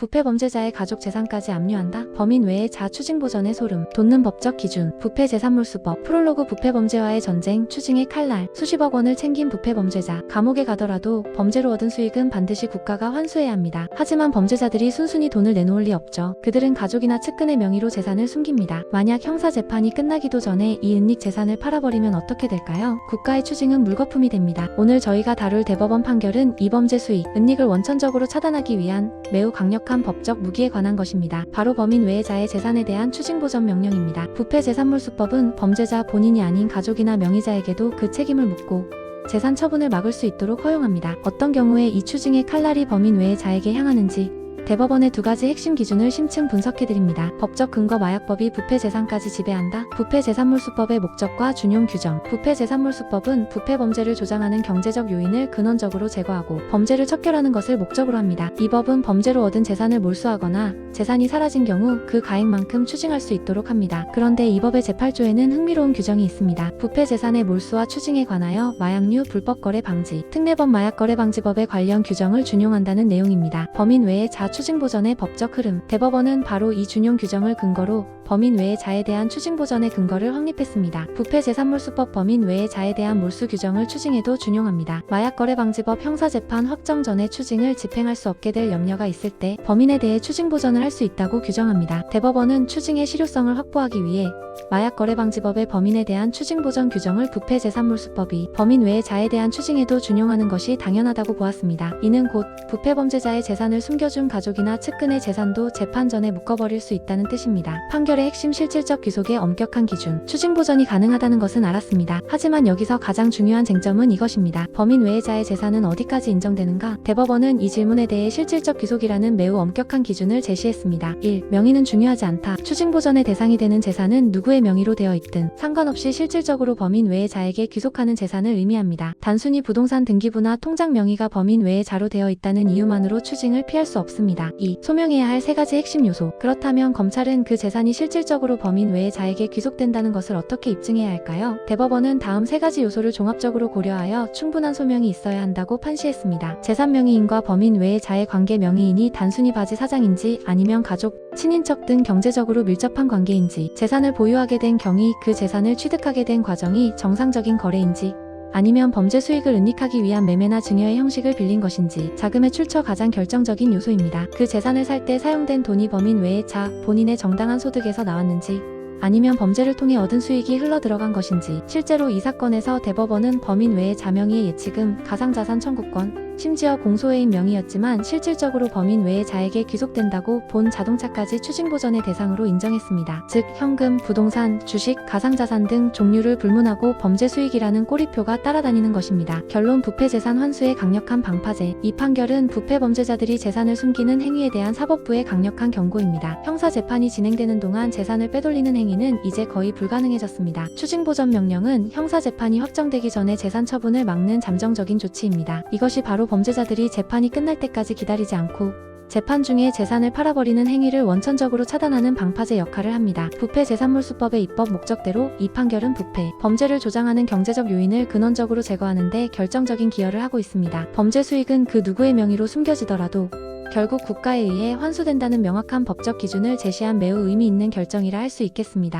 부패 범죄자의 가족 재산까지 압류한다. 범인 외에 자추징 보전의 소름. 돋는 법적 기준. 부패 재산몰수법. 프롤로그 부패 범죄와의 전쟁. 추징의 칼날. 수십억 원을 챙긴 부패 범죄자. 감옥에 가더라도 범죄로 얻은 수익은 반드시 국가가 환수해야 합니다. 하지만 범죄자들이 순순히 돈을 내놓을 리 없죠. 그들은 가족이나 측근의 명의로 재산을 숨깁니다. 만약 형사 재판이 끝나기도 전에 이 은닉 재산을 팔아버리면 어떻게 될까요? 국가의 추징은 물거품이 됩니다. 오늘 저희가 다룰 대법원 판결은 이 범죄 수익, 은닉을 원천적으로 차단하기 위한 매우 강력한 법적 무기에 관한 것입니다. 바로 범인 외자의 재산에 대한 추징 보전 명령입니다. 부패 재산몰수법은 범죄자 본인이 아닌 가족이나 명의자에게도 그 책임을 묻고 재산 처분을 막을 수 있도록 허용합니다. 어떤 경우에 이 추징의 칼날이 범인 외자에게 향하는지 대법원의 두 가지 핵심 기준을 심층 분석해드립니다. 법적 근거 마약법이 부패 재산까지 지배한다. 부패 재산몰수법의 목적과 준용 규정. 부패 재산몰수법은 부패 범죄를 조장하는 경제적 요인을 근원적으로 제거하고 범죄를 척결하는 것을 목적으로 합니다. 이 법은 범죄로 얻은 재산을 몰수하거나 재산이 사라진 경우 그 가액만큼 추징할 수 있도록 합니다. 그런데 이 법의 제8조에는 흥미로운 규정이 있습니다. 부패 재산의 몰수와 추징에 관하여 마약류 불법 거래 방지, 특례법 마약 거래 방지법에 관련 규정을 준용한다는 내용입니다. 범인 외에 자추 징 보전의 법적 흐름. 대법원은 바로 이 준용 규정을 근거로 범인 외의 자에 대한 추징 보전의 근거를 확립했습니다. 부패 재산몰수법 범인 외의 자에 대한 몰수 규정을 추징에도 준용합니다. 마약 거래 방지법 형사 재판 확정 전에 추징을 집행할 수 없게 될 염려가 있을 때 범인에 대해 추징 보전을 할 수 있다고 규정합니다. 대법원은 추징의 실효성을 확보하기 위해 마약 거래 방지법의 범인에 대한 추징 보전 규정을 부패 재산몰수법이 범인 외의 자에 대한 추징에도 준용하는 것이 당연하다고 보았습니다. 이는 곧 부패 범죄자의 재산을 숨겨준 가족이나 측근의 재산도 재판 전에 묶어버릴 수 있다는 뜻입니다. 판결의 핵심 실질적 귀속의 엄격한 기준, 추징 보전이 가능하다는 것은 알았습니다. 하지만 여기서 가장 중요한 쟁점은 이것입니다. 범인 외의 자의 재산은 어디까지 인정되는가? 대법원은 이 질문에 대해 실질적 귀속이라는 매우 엄격한 기준을 제시했습니다. 1. 명의는 중요하지 않다. 추징 보전의 대상이 되는 재산은 누구 의 명의로 되어 있든 상관없이 실질적으로 범인 외의 자에게 귀속하는 재산을 의미합니다. 단순히 부동산 등기부나 통장 명의가 범인 외의 자로 되어 있다는 이유만으로 추징을 피할 수 없습니다. 2. 소명해야 할 세 가지 핵심 요소. 그렇다면 검찰은 그 재산이 실질적으로 범인 외의 자에게 귀속된다는 것을 어떻게 입증해야 할까요? 대법원은 다음 세 가지 요소를 종합적으로 고려하여 충분한 소명이 있어야 한다고 판시했습니다. 재산 명의인과 범인 외의 자의 관계 명의인이 단순히 바지 사장인지 아니면 가족, 친인척 등 경제적으로 밀접한 관계인지, 재산을 보유 하게 된 경위 그 재산을 취득하게 된 과정이 정상적인 거래인지, 아니면 범죄 수익을 은닉하기 위한 매매나 증여의 형식을 빌린 것인지 자금의 출처 가장 결정적인 요소입니다. 그 재산을 살 때 사용된 돈이 범인 외의 자, 본인의 정당한 소득에서 나왔는지 아니면 범죄를 통해 얻은 수익이 흘러 들어간 것인지 실제로 이 사건에서 대법원은 범인 외의 자명의의 예치금, 가상자산 청구권, 심지어 공소회인 명의였지만 실질적으로 범인 외의 자에게 귀속된다고 본 자동차까지 추징보전의 대상으로 인정했습니다. 즉 현금, 부동산, 주식, 가상자산 등 종류를 불문하고 범죄 수익이라는 꼬리표가 따라다니는 것입니다. 결론 부패 재산 환수의 강력한 방파제. 이 판결은 부패 범죄자들이 재산을 숨기는 행위에 대한 사법부의 강력한 경고입니다. 형사 재판이 진행되는 동안 재산을 빼돌리는 행위는 이제 거의 불가능해졌습니다. 추징보전 명령은 형사 재판이 확정되기 전에 재산 처분을 막는 잠정적인 조치입니다. 이것이 바로 범죄자들이 재판이 끝날 때까지 기다리지 않고 재판 중에 재산을 팔아버리는 행위를 원천적으로 차단하는 방파제 역할을 합니다. 부패 재산몰수법의 입법 목적대로 이 판결은 부패, 범죄를 조장하는 경제적 요인을 근원적으로 제거하는 데 결정적인 기여를 하고 있습니다. 범죄 수익은 그 누구의 명의로 숨겨지더라도 결국 국가에 의해 환수된다는 명확한 법적 기준을 제시한 매우 의미 있는 결정이라 할 수 있겠습니다.